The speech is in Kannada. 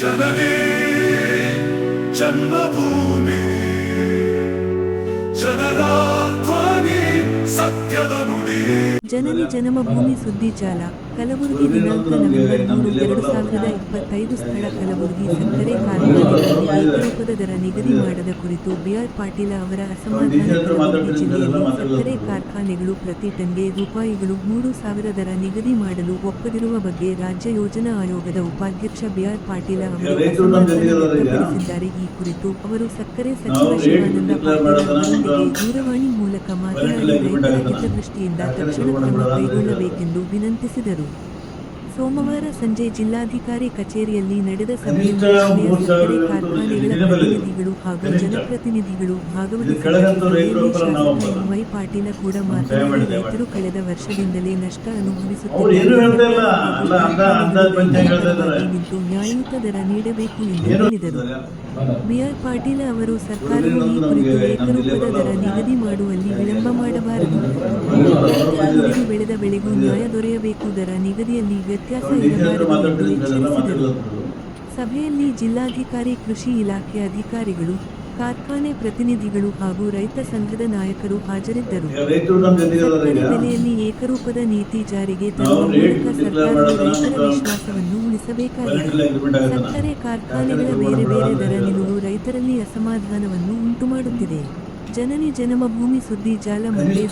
ಜನನೇ ಜನ್ಮಭೂಮಿ ಜನರ ಧ್ವನಿ ಸತ್ಯದ ನುಡಿ ಜನನಿ ಜನ್ಮಭೂಮಿ ಸುದ್ದಿ ಜಾಲ ಕಲಬುರಗಿ ದಿನಾಂಕ ನವೆಂಬರ್ ಮೂರು ಎರಡು ಸಾವಿರದ ಇಪ್ಪತ್ತೈದು ಸ್ಥಳ ಕಲಬುರಗಿ ಸಕ್ಕರೆ ಕಾರ್ಖಾನೆಗಳಲ್ಲಿ ಏಕರೂಪದ ದರ ನಿಗದಿ ಮಾಡದ ಕುರಿತು ಬಿಆರ್ ಪಾಟೀಲ ಅವರ ಅಸಮಾಧಾನ ಕಲಬುರಗಿ ಜಿಲ್ಲೆಯಲ್ಲಿ ಸಕ್ಕರೆ ಕಾರ್ಖಾನೆಗಳು ಪ್ರತಿ ಟನ್ಗೆ ರೂಪಾಯಿಗಳು ಮೂರು ಸಾವಿರ ದರ ನಿಗದಿ ಮಾಡಲು ಒಪ್ಪದಿರುವ ಬಗ್ಗೆ ರಾಜ್ಯ ಯೋಜನಾ ಆಯೋಗದ ಉಪಾಧ್ಯಕ್ಷ ಬಿಆರ್ ಪಾಟೀಲ ಅವರು ಅಸಮಾಧಾನ ವ್ಯಕ್ತಪಡಿಸಿದ್ದಾರೆ ಈ ಕುರಿತು ಅವರು ಸಕ್ಕರೆ ಸಚಿವ ಶಿವಾನಂದ ಪಾಟೀಲ ಅವರೊಂದಿಗೆ ದೂರವಾಣಿ ಮೂಲಕ ಮಾತನಾಡಿ ರೈತರ ಹಿತದೃಷ್ಟಿಯಿಂದ ತಕ್ಷಣ ಕ್ರಮ ಕೈಗೊಳ್ಳಬೇಕೆಂದು ವಿನಂತಿಸಿದರು. ಸೋಮವಾರ ಸಂಜೆ ಜಿಲ್ಲಾಧಿಕಾರಿ ಕಚೇರಿಯಲ್ಲಿ ನಡೆದ ಸಭೆಯಲ್ಲಿ ಸಕ್ಕರೆ ಕಾರ್ಖಾನೆಗಳ ಪ್ರತಿನಿಧಿಗಳು ಹಾಗೂ ಜನಪ್ರತಿನಿಧಿಗಳು ಎಂ ವೈ ಪಾಟೀಲ ಕೂಡ ಮಾತನಾಡಿ ರೈತರು ಕಳೆದ ವರ್ಷದಿಂದಲೇ ನಷ್ಟ. ಅನುಭವಿಸುತ್ತಿದ್ದಾರೆ. ನ್ಯಾಯಯುತ ದರ ನೀಡಬೇಕು ಎಂದು ಹೇಳಿದರು. ಬಿಆರ್ ಪಾಟೀಲ ಅವರು ಸರ್ಕಾರವು ಈ ಕುರಿತು ಏಕರೂಪದ ದರ ನಿಗದಿ ಮಾಡುವಲ್ಲಿ ವಿಳಂಬ ಮಾಡಬಾರದು. ರೈತರು ಬೆಳೆದ ಬೆಳೆಗೂ ನ್ಯಾಯ ದೊರೆಯಬೇಕು. ದರ ನಿಗದಿಯಲ್ಲಿ ವ್ಯತ್ಯಾಸ ಇರಬಾರದು ಎಂದು ಎಚ್ಚರಿಸಿದರು ಸಭೆಯಲ್ಲಿ ಜಿಲ್ಲಾಧಿಕಾರಿ ಕೃಷಿ ಇಲಾಖೆ ಅಧಿಕಾರಿಗಳು ಕಾರ್ಖಾನೆ ಪ್ರತಿನಿಧಿಗಳು ಹಾಗೂ ರೈತ ಸಂಘದ ನಾಯಕರು ಹಾಜರಿದ್ದರು. ಬೆಲೆಯಲ್ಲಿ ಏಕರೂಪದ ನೀತಿ ಜಾರಿಗೆ ತರುವ ಮೂಲಕ ಸರ್ಕಾರವು ರೈತರ ವಿಶ್ವಾಸವನ್ನು ಉಳಿಸಬೇಕಾಗಿದೆ. ಸಕ್ಕರೆ ಕಾರ್ಖಾನೆಗಳ ಬೇರೆ ಬೇರೆ ದರ ನಿಲುವು ರೈತರಲ್ಲಿ ಅಸಮಾಧಾನವನ್ನು ಉಂಟುಮಾಡುತ್ತಿದೆ. ಜನನಿ ಜನ್ಮಭೂಮಿ ಸುದ್ದಿ ಜಾಲ ಮುಂದೆ